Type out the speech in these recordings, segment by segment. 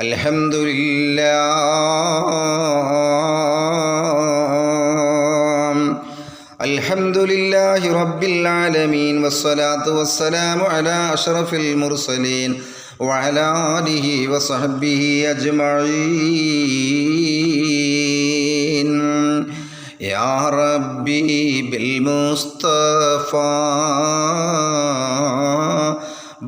الحمد لله. الحمد لله رب العالمين والصلاة والسلام على أشرف المرسلين وعلى آله وصحبه أجمعين. يا ربي بالمصطفى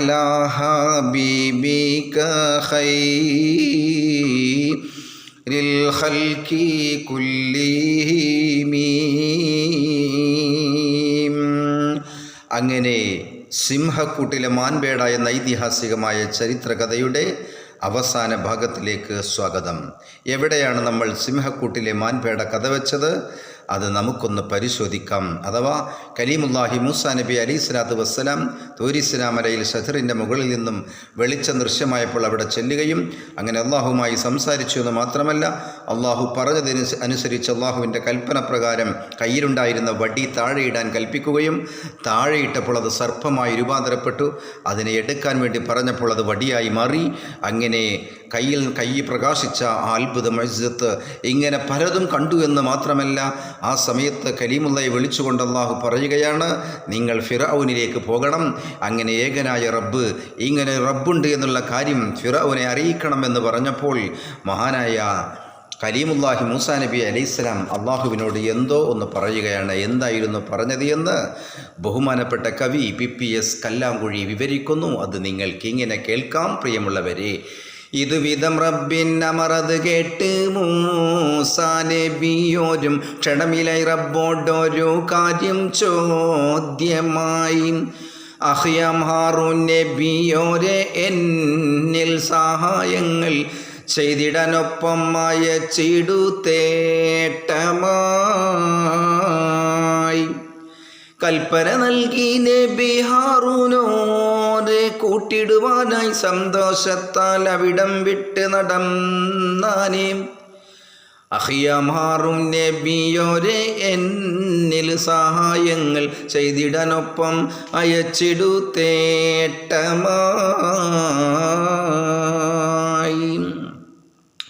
على حبيبك خير للخلق كلهم അങ്ങനെ സിംഹക്കൂട്ടിലെ മാൻപേട എന്ന ഐതിഹാസികമായ ചരിത്രകഥയുടെ അവസാന ഭാഗത്തിലേക്ക് സ്വാഗതം എവിടെയാണ് നമ്മൾ സിംഹക്കൂട്ടിലെ മാൻപേട കഥ വെച്ചത് അത് നമുക്കൊന്ന് പരിശോധിക്കാം. അഥവാ കലീമുല്ലാഹി മൂസ നബി അലി സ്വലാത്തു വസ്സലാം തൂരിസ്ലാമലയിൽ ഷഹറിന്റെ മുകളിൽ നിന്നും വെളിച്ചം ദൃശ്യമായപ്പോൾ അവിടെ ചെല്ലുകയും അങ്ങനെ അള്ളാഹുമായി സംസാരിച്ചു എന്ന് മാത്രമല്ല അള്ളാഹു പറഞ്ഞതിന് അനുസരിച്ച് അള്ളാഹുവിന്റെ കൽപ്പന പ്രകാരം കയ്യിലുണ്ടായിരുന്ന വടി താഴെയിടാൻ കൽപ്പിക്കുകയും താഴെയിട്ടപ്പോൾ അത് സർപ്പമായി രൂപാന്തരപ്പെട്ടു. അതിനെ എടുക്കാൻ വേണ്ടി പറഞ്ഞപ്പോൾ അത് വടിയായി മാറി. അങ്ങനെ കയ്യിൽ കൈ പ്രകാശിച്ച ആ അത്ഭുത ഇങ്ങനെ പലതും കണ്ടു എന്ന് മാത്രമല്ല ആ സമയത്ത് കലീമുള്ളയെ വിളിച്ചുകൊണ്ട് അള്ളാഹു പറയുകയാണ് നിങ്ങൾ ഫിറൌനിലേക്ക് പോകണം. അങ്ങനെ ഏകനായ റബ്ബ് ഇങ്ങനെ റബ്ബുണ്ട് എന്നുള്ള കാര്യം ഫിറൌനെ അറിയിക്കണമെന്ന് പറഞ്ഞപ്പോൾ മഹാനായ കലീമുല്ലാഹി മൂസാ നബി അലൈഹിസ്സലാം അള്ളാഹുവിനോട് എന്തോ ഒന്ന് പറയുകയാണ്. എന്തായിരുന്നു പറഞ്ഞത് എന്ന് ബഹുമാനപ്പെട്ട കവി പി പി എസ് കല്ലാങ്കുഴി വിവരിക്കുന്നു. അത് നിങ്ങൾക്ക് ഇങ്ങനെ കേൾക്കാം പ്രിയമുള്ളവരെ. ഇത് വിധം റബ്ബിൻ അമറത് കേട്ട് മൂസാനബിയോരും ക്ഷണമിലായി റബ്ബോടൊരു കാര്യം ചോദ്യമായി. അഹ്യം ഹാറൂൻ നബിയോരെ എന്നിൽ സഹായങ്ങൾ ചെയ്തിടാനൊപ്പം അയച്ചിടു തേട്ടമായി കൽപ്പന നൽകി നബി കൂട്ടിടുവാനായി സന്തോഷത്താൽ അവിടം വിട്ട് നടന്നാനേ. അഹിയമാറും നബിയോരെ എന്നിൽ സഹായങ്ങൾ ചെയ്തിടാനൊപ്പം അയച്ചിടു തേട്ടമായി.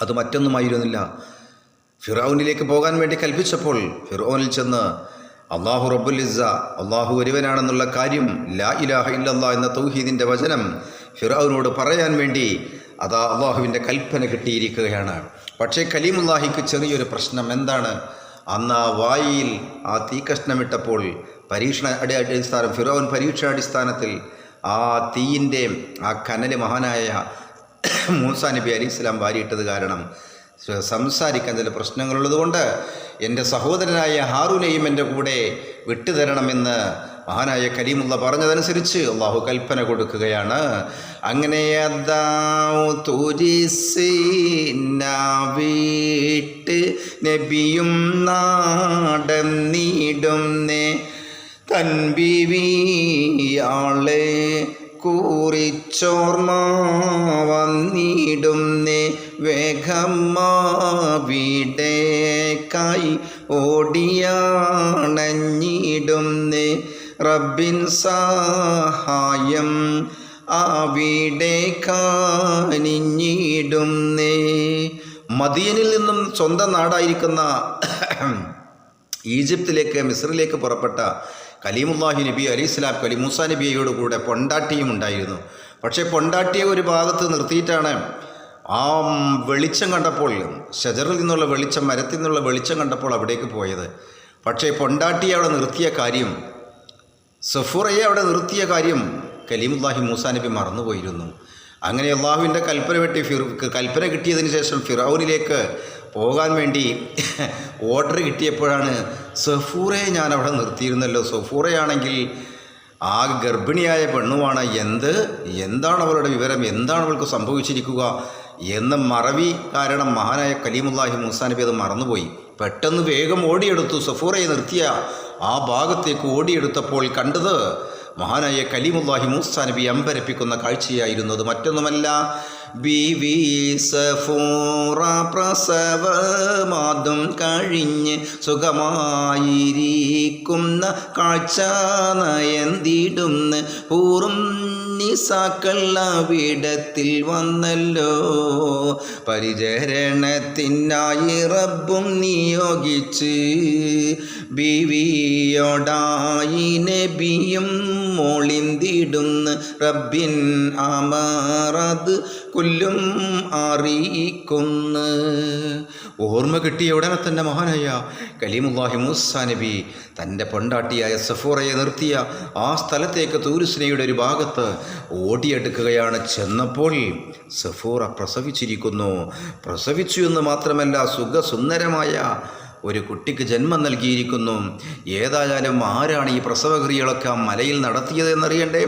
അത് മറ്റൊന്നുമായിരുന്നില്ല. ഫിറൌനിലേക്ക് പോകാൻ വേണ്ടി കൽപ്പിച്ചപ്പോൾ ഫിറോനിൽ ചെന്ന് അള്ളാഹു റബ്ബുലിസ അള്ളാഹു ഒരുവനാണെന്നുള്ള കാര്യം ലാ ഇലാഹ ഇല്ലല്ലാ എന്ന തൗഹീദിന്റെ വചനം ഫിറാവിനോട് പറയാൻ വേണ്ടി അതാ അള്ളാഹുവിന്റെ കൽപ്പന കിട്ടിയിരിക്കുകയാണ്. പക്ഷേ കലീമുല്ലാഹിക്ക് ചെറിയൊരു പ്രശ്നം എന്താണ്? അന്ന് ആ വായിൽ ആ തീകഷ്ണമിട്ടപ്പോൾ പരീക്ഷണ അടി അടിസ്ഥാനം ഫിറോൻ പരീക്ഷാടിസ്ഥാനത്തിൽ ആ തീയിന്റെ ആ കനൽ മഹാനായ മൂസാ നബി അലി ഇസ്ലാം വാരിയിട്ടത് കാരണം സംസാരിക്കാൻ ചില പ്രശ്നങ്ങളുള്ളതുകൊണ്ട് എന്റെ സഹോദരനായ ഹാറൂനെയും എന്റെ കൂടെ വിട്ടുതരണമെന്ന് മഹാനായ കരീമുള്ള പറഞ്ഞതനുസരിച്ച് അള്ളാഹു കൽപ്പന കൊടുക്കുകയാണ്. അങ്ങനെ വീട്ട് നബിയും നാടം നീടും നേ തൻബിവിയാളെ കൂറിച്ചോർമ വന്നിടുന്നേ വേഗമാവിടേക്കായി ഓടിയാണഞ്ഞിടുന്നേ റബ്ബിൻ സഹായം അവിടെ കാനിഞ്ഞിടുന്നേ മദീനിൽ നിന്നും സ്വന്തം നാടായിരിക്കുന്ന ഈജിപ്തിലേക്ക് മിസ്രിലേക്ക് പുറപ്പെട്ട കലീമുല്ലാഹി നബി അലി ഇസ്ലാം കലിമൂസ നബിയോട് കൂടെ പൊണ്ടാട്ടിയും ഉണ്ടായിരുന്നു. പക്ഷേ പൊണ്ടാട്ടിയെ ഒരു ഭാഗത്ത് നിർത്തിയിട്ടാണ് ആ വെളിച്ചം കണ്ടപ്പോൾ ഷജറിൽ നിന്നുള്ള വെളിച്ചം മരത്തിൽ നിന്നുള്ള വെളിച്ചം കണ്ടപ്പോൾ അവിടേക്ക് പോയത്. പക്ഷേ പൊണ്ടാട്ടി അവിടെ നിർത്തിയ കാര്യം സഫുറയെ അവിടെ നിർത്തിയ കാര്യം കലീമുല്ലാഹി മൂസാ നബി മറന്നുപോയിരുന്നു. അങ്ങനെ അള്ളാഹുവിന്റെ കൽപ്പന വെട്ടി ഫിർ കൽപ്പന കിട്ടിയതിന് ശേഷം ഫിറൌനിലേക്ക് പോകാൻ വേണ്ടി ഓർഡർ കിട്ടിയപ്പോഴാണ് സഫൂറയെ ഞാൻ അവിടെ നിർത്തിയിരുന്നല്ലോ. സഫൂറയാണെങ്കിൽ ആ ഗർഭിണിയായ പെണ്ണുമാണ് എന്ത്? എന്താണ് അവളുടെ വിവരം? എന്താണ് അവൾക്ക് സംഭവിച്ചിരിക്കുക? എന്ന് മറവി കാരണം മഹാനായ കലീമുല്ലാഹി മൂസാ നബി അത് മറന്നുപോയി. പെട്ടെന്ന് വേഗം ഓടിയെടുത്തു സഫൂറയെ നിർത്തിയ. ആ ഭാഗത്തേക്ക് ഓടിയെടുത്തപ്പോൾ കണ്ടത് മഹാനായ കലീമുല്ലാഹി മൂസാ നബി അമ്പരപ്പിക്കുന്ന കാഴ്ചയായിരുന്നു അത് മറ്റൊന്നുമല്ല ബിവി സഫൂറ പ്രസവമാതും കഴിഞ്ഞ് സുഖമായിരിക്കുന്ന കാഴ്ച നയന്തിടുന്ന് ഊറും നിസാക്കൾ വീടത്തിൽ വന്നല്ലോ. പരിചരണത്തിനായി റബ്ബും നിയോഗിച്ച് ബിവിയോടായി നബിയും മോളിന്തിടുന്ന് റബ്ബിൻ അമറത് കൊല്ലും അറിയിക്കുന്ന്. ഓർമ്മ കിട്ടിയ ഉടനെ തന്നെ മഹാനായ കലീമുല്ലാഹി മൂസ നബി തന്റെ പൊണ്ടാട്ടിയായ സഫോറയെ നിർത്തിയ ആ സ്ഥലത്തേക്ക് തൂരുസ്നയുടെ ഒരു ഭാഗത്ത് ഓടിയെടുക്കുകയാണ് ചെന്നപ്പോൾ സഫോറ പ്രസവിച്ചിരിക്കുന്നു. പ്രസവിച്ചു എന്ന് മാത്രമല്ല സുഖസുന്ദരമായ ഒരു കുട്ടിക്ക് ജന്മം നൽകിയിരിക്കുന്നു. ഏതായാലും ആരാണ് ഈ പ്രസവക്രിയകളൊക്കെ മലയിൽ നടത്തിയത് എന്നറിയണ്ടേ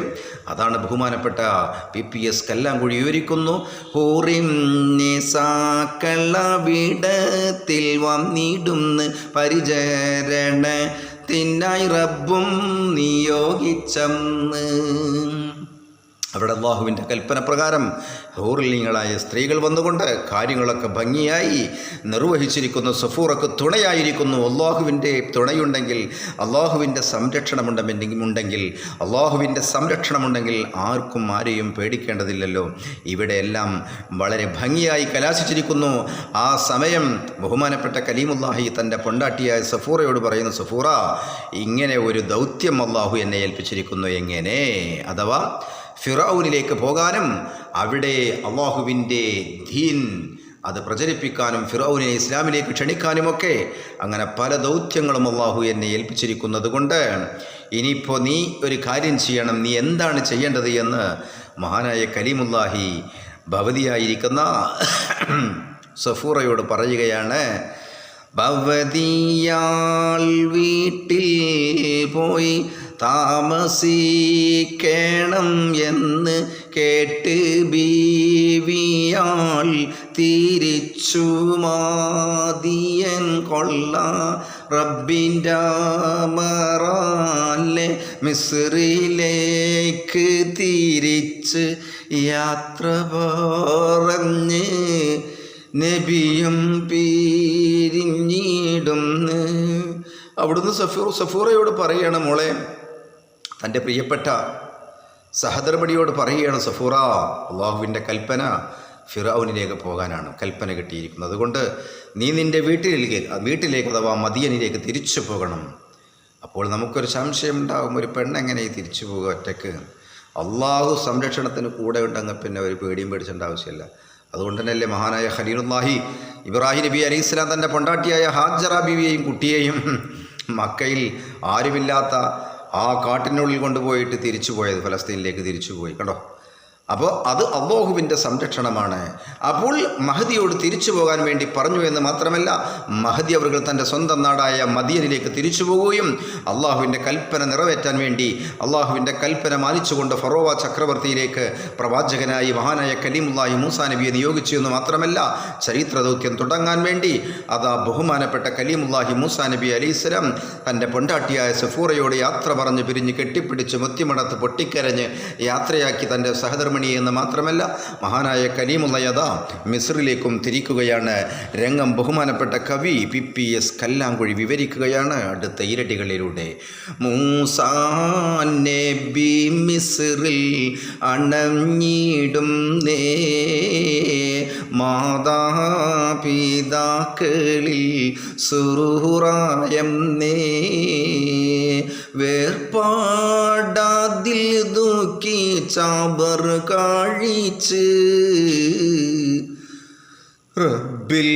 അതാണ് ബഹുമാനപ്പെട്ട പി പി എസ് കല്ലാങ്കുഴി വിവരിക്കുന്നു. ഹൂറിം വന്നിടുന്ന് പരിചരണ തിന്നായി റബ്ബും നിയോഗിച്ചെന്ന്. അവിടെ അള്ളാഹുവിന്റെ കൽപ്പന പ്രകാരം ഹൂറിലിങ്ങളായ സ്ത്രീകൾ വന്നുകൊണ്ട് കാര്യങ്ങളൊക്കെ ഭംഗിയായി നിർവഹിച്ചിരിക്കുന്നു സഫൂറൊക്കെ തുണയായിരിക്കുന്നു. അള്ളാഹുവിന്റെ തുണയുണ്ടെങ്കിൽ അള്ളാഹുവിന്റെ സംരക്ഷണമുണ്ടെങ്കിൽ ഉണ്ടെങ്കിൽ അള്ളാഹുവിന്റെ സംരക്ഷണമുണ്ടെങ്കിൽ ആർക്കും ആരെയും പേടിക്കേണ്ടതില്ലല്ലോ. ഇവിടെയെല്ലാം വളരെ ഭംഗിയായി കലാശിച്ചിരിക്കുന്നു. ആ സമയം ബഹുമാനപ്പെട്ട കലീമുല്ലാഹി തന്റെ പൊണ്ടാട്ടിയായ സഫൂറയോട് പറയുന്നു സഫൂറ ഇങ്ങനെ ഒരു ദൗത്യം അള്ളാഹു എന്നെ ഏൽപ്പിച്ചിരിക്കുന്നു. എങ്ങനെ? അഥവാ ഫിറൌനിലേക്ക് പോകാനും അവിടെ അള്ളാഹുവിന്റെ ദീൻ അത് പ്രചരിപ്പിക്കാനും ഫിറൌനെ ഇസ്ലാമിലേക്ക് ക്ഷണിക്കാനുമൊക്കെ അങ്ങനെ പല ദൗത്യങ്ങളും അള്ളാഹു എന്നെ ഏൽപ്പിച്ചിരിക്കുന്നത് കൊണ്ട് ഇനിയിപ്പോൾ നീ ഒരു കാര്യം ചെയ്യണം നീ എന്താണ് ചെയ്യേണ്ടത് എന്ന് മഹാനായ കലീമുല്ലാഹി ഭവതിയായിരിക്കുന്ന സഫൂറയോട് പറയുകയാണ് ഭവതിയാൽ വീട്ടിൽ പോയി താമസിക്കണം എന്ന് കേട്ട് ബീവിയാൾ തിരിച്ചു മാതിയൻ കൊള്ള റബ്ബിന്റെ മറാലെ മിസ്രിലേക്ക് തിരിച്ച് യാത്ര പറഞ്ഞ് നബിയും പിരിഞ്ഞിടുന്ന്. അവിടുന്ന് സഫൂർ സഫൂറയോട് പറയണം മോളെ തന്റെ പ്രിയപ്പെട്ട സഹധർമ്മടിയോട് പറയുകയാണ് സഫൂറ അള്ളാഹുവിന്റെ കൽപ്പന ഫിറൌനിലേക്ക് പോകാനാണ് കൽപ്പന കിട്ടിയിരിക്കുന്നത്. അതുകൊണ്ട് നീ നിന്റെ വീട്ടിലേക്ക് വീട്ടിലേക്ക് അഥവാ മദിയനിലേക്ക് തിരിച്ചു പോകണം. അപ്പോൾ നമുക്കൊരു സംശയം ഉണ്ടാകും ഒരു പെണ്ണെങ്ങനെ തിരിച്ചു പോകുക ഒറ്റയ്ക്ക് അള്ളാഹു സംരക്ഷണത്തിന് കൂടെ ഉണ്ടെങ്കിൽ പിന്നെ ഒരു പേടിയും പേടിച്ചേണ്ട ആവശ്യമില്ല. അതുകൊണ്ട് തന്നെയല്ലേ മഹാനായ ഖലീലുല്ലാഹി ഇബ്രാഹിം നബി അലൈഹി ഇസ്ലാം തന്റെ പൊണ്ടാട്ടിയായ ഹാജറ ബിവിയെയും കുട്ടിയെയും മക്കയിൽ ആരുമില്ലാത്ത ആ കാട്ടിനുള്ളിൽ കൊണ്ടുപോയിട്ട് തിരിച്ചു പോയത് ഫലസ്തീനിലേക്ക് തിരിച്ചുപോയി. കണ്ടോ? അപ്പോൾ അത് അള്ളാഹുവിന്റെ സംരക്ഷണമാണ്. അപ്പോൾ മഹദിയോട് തിരിച്ചു പോകാൻ വേണ്ടി പറഞ്ഞു എന്ന് മാത്രമല്ല മഹദി അവർ തന്റെ സ്വന്തം നാടായ മദിയനിലേക്ക് തിരിച്ചു പോവുകയും അള്ളാഹുവിന്റെ കൽപ്പന നിറവേറ്റാൻ വേണ്ടി അള്ളാഹുവിന്റെ കൽപ്പന മാനിച്ചുകൊണ്ട് ഫറോവ ചക്രവർത്തിയിലേക്ക് പ്രവാചകനായി മഹാനായ കലീമുല്ലാഹി മൂസാ നബിയെ നിയോഗിച്ചു എന്ന് മാത്രമല്ല ചരിത്ര ദൗത്യം തുടങ്ങാൻ വേണ്ടി അതാ ബഹുമാനപ്പെട്ട കലീമുല്ലാഹി മൂസാ നബി അലൈഹിസ്സലാം തന്റെ പൊണ്ടാട്ടിയായ സഫൂറയോട് യാത്ര പറഞ്ഞ് പിരിഞ്ഞ് കെട്ടിപ്പിടിച്ച് മുത്തിമടത്ത് പൊട്ടിക്കരഞ്ഞ് യാത്രയാക്കി തന്റെ സഹധർമ്മിണി എന്ന് മാത്രമല്ല മഹാനായ കലീമുള്ളയത മിസ്രിലേക്കും തിരിക്കുകയാണ്. രംഗം ബഹുമാനപ്പെട്ട കവി പി പി എസ് കല്ലാങ്കുഴി വിവരിക്കുകയാണ് അടുത്ത ഇരട്ടികളിലൂടെ. മൂസാ നബി മിസ്രിൽ അണഞ്ഞിടും മാതാപിതാക്കളിൽ സുറുഹുറായം നേ. വേർപാടാതിൽ ദുഃഖി ചാബർ കാഴിച്ച് റബ്ബിൽ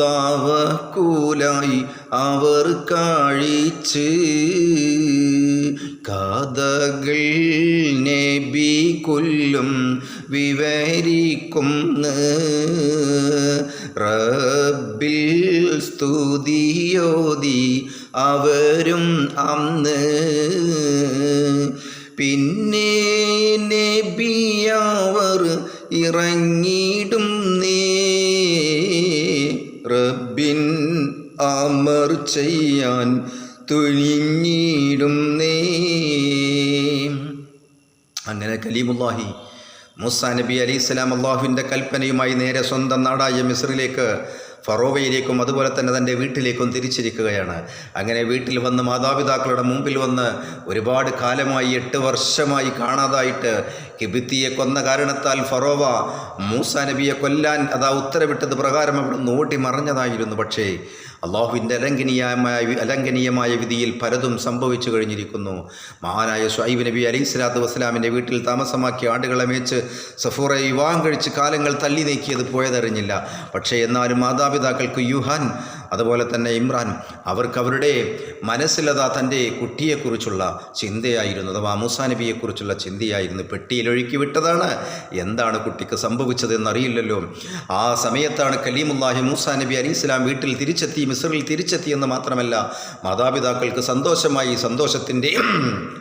താവക്കൂലായി അവർ കാഴിച്ച് കഥകൾ നബി കൊല്ലും വിവരിക്കുന്ന് റബ്ബിൽ സ്തുതിയോതി അവരും അന്ന് നീ ഇറങ്ങിയിടും റബ്ബിൻ അമർ ചെയ്യാൻ തുനിഞ്ഞിടും നേ അങ്ങനെ കലീമുല്ലാഹി മൂസാ നബി അലി സ്വലാം അള്ളാഹുവിന്റെ കൽപ്പനയുമായി നേരെ സ്വന്തം നാടായ മിസ്രിലേക്ക് ഫറോവയിലേക്കും അതുപോലെ തന്നെ തന്റെ വീട്ടിലേക്കും തിരിച്ചിരിക്കുകയാണ്. അങ്ങനെ വീട്ടിൽ വന്ന് മാതാപിതാക്കളുടെ മുമ്പിൽ വന്ന് ഒരുപാട് കാലമായി എട്ട് വർഷമായി കാണാതായിട്ട് കിബിത്തിയെ കൊന്ന കാരണത്താൽ ഫറോവ മൂസ നബിയെ കൊല്ലാൻ അതാ ഉത്തരവിട്ടത് പ്രകാരം അവിടെ ഓടി മറഞ്ഞതായിരുന്നു. പക്ഷേ അള്ളാഹുവിന്റെ അലംഘനീയമായ അലംഘനീയമായ വിധിയിൽ പലതും സംഭവിച്ചു കഴിഞ്ഞിരിക്കുന്നു. മഹാനായ ഷൈബ് നബി അലൈഹി സ്വലാത്തു വസ്സലാമിന്റെ വീട്ടിൽ താമസമാക്കി ആടുകളെ മേച്ച് സഫൂറെ വിവാഹം കഴിച്ച് കാലങ്ങൾ തള്ളി നീക്കിയത് പോയതറിഞ്ഞില്ല. പക്ഷേ എന്നാലും മാതാപിതാക്കൾക്ക് യുഹാൻ അതുപോലെ തന്നെ ഇമ്രാൻ അവർക്ക് അവരുടെ മനസ്സിലതാ തന്റെ കുട്ടിയെക്കുറിച്ചുള്ള ചിന്തയായിരുന്നു അഥവാ മൂസാ നബിയെക്കുറിച്ചുള്ള ചിന്തയായിരുന്നു. പെട്ടിയിൽ ഒഴുക്കി വിട്ടതാണ്. എന്താണ് കുട്ടിക്ക് സംഭവിച്ചതെന്നറിയില്ലല്ലോ. ആ സമയത്താണ് കലീമുല്ലാഹി മൂസാ നബി അലി ഇസ്ലാം വീട്ടിൽ തിരിച്ചെത്തി മിസ്രിൽ തിരിച്ചെത്തിയെന്ന് മാത്രമല്ല മാതാപിതാക്കൾക്ക് സന്തോഷമായി സന്തോഷത്തിന്റെ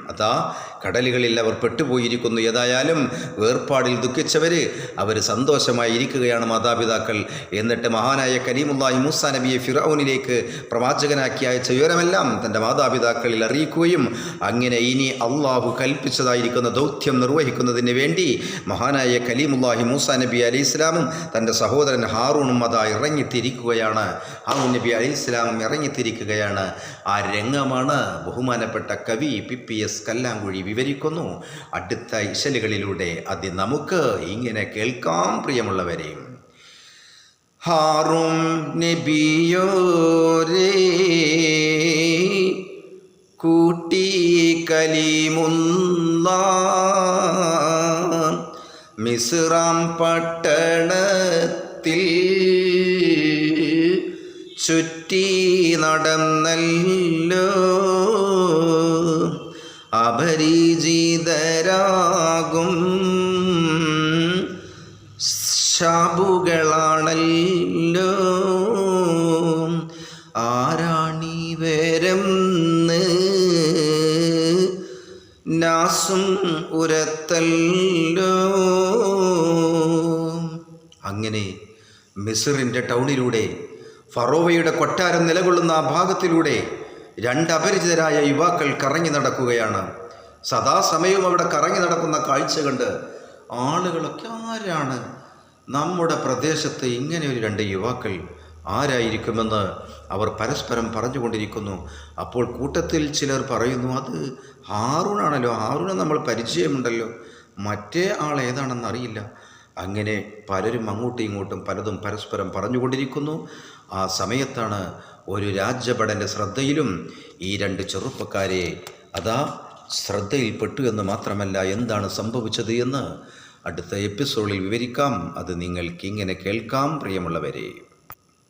അതാ കടലുകളിൽ അവർ പെട്ടുപോയിരിക്കുന്നു. ഏതായാലും വേർപാടിൽ ദുഃഖിച്ചവർ അവർ സന്തോഷമായി ഇരിക്കുകയാണ് മാതാപിതാക്കൾ. എന്നിട്ട് മഹാനായ കരീമുല്ലാഹി മൂസ നബിയെ ഫിറൌനിലേക്ക് പ്രവാചകനാക്കി അയച്ച വിവരമെല്ലാം തന്റെ മാതാപിതാക്കളിൽ അറിയിക്കുകയും അങ്ങനെ ഇനി അള്ളാഹു കൽപ്പിച്ചതായിരിക്കുന്ന ദൗത്യം നിർവഹിക്കുന്നതിന് വേണ്ടി മഹാനായ കലീമുല്ലാഹി മൂസ നബി അലി ഇസ്ലാമും തന്റെ സഹോദരൻ ഹാറൂണും അതാ ഇറങ്ങിത്തിരിക്കുകയാണ്. ഹാറൂൺ നബി അലി ഇസ്ലാമും ഇറങ്ങിത്തിരിക്കുകയാണ്. ആ രംഗമാണ് ബഹുമാനപ്പെട്ട കവി പി പി എസ് കല്ലാങ്കുഴി വിവരിക്കുന്നു. അടുത്ത ഇശലുകളിലൂടെ അത് നമുക്ക് ഇങ്ങനെ കേൾക്കാം പ്രിയമുള്ളവരെ. ഹാറും നബിയോരേ കൂട്ടി കലിമുന്ന മിസ്റാം പട്ടണത്തിൽ ചുറ്റി നടന്നല്ലോ. ഉരത്തല്ലോ അങ്ങനെ മിസറിന്റെ ടൗണിലൂടെ ഫറോവയുടെ കൊട്ടാരം നിലകൊള്ളുന്ന ആ ഭാഗത്തിലൂടെ രണ്ടപരിചിതരായ യുവാക്കൾ കറങ്ങി നടക്കുകയാണ്. സദാസമയവും അവിടെ കറങ്ങി നടക്കുന്ന കാഴ്ച കണ്ട് ആളുകളൊക്കെ ആരാണ്? നമ്മുടെ പ്രദേശത്ത് ഇങ്ങനെ ഒരു രണ്ട് യുവാക്കൾ ആരായിരിക്കുമെന്ന് അവർ പരസ്പരം പറഞ്ഞുകൊണ്ടിരിക്കുന്നു. അപ്പോൾ കൂട്ടത്തിൽ ചിലർ പറയുന്നു അത് ഹാറൂണാണല്ലോ ഹാറൂണ് നമ്മൾ പരിചയമുണ്ടല്ലോ. മറ്റേ ആൾ ഏതാണെന്ന് അറിയില്ല. അങ്ങനെ പലരും അങ്ങോട്ടും ഇങ്ങോട്ടും പലതും പരസ്പരം പറഞ്ഞുകൊണ്ടിരിക്കുന്നു. ആ സമയത്താണ് ഒരു രാജ്യഭടന്റെ ശ്രദ്ധയിലും ഈ രണ്ട് ചെറുപ്പക്കാരെ അതാ ശ്രദ്ധയിൽപ്പെട്ടു എന്ന് മാത്രമല്ല എന്താണ് സംഭവിച്ചത് എന്ന് അടുത്ത എപ്പിസോഡിൽ വിവരിക്കാം. അത് നിങ്ങൾക്ക് ഇങ്ങനെ കേൾക്കാം പ്രിയമുള്ളവരെ.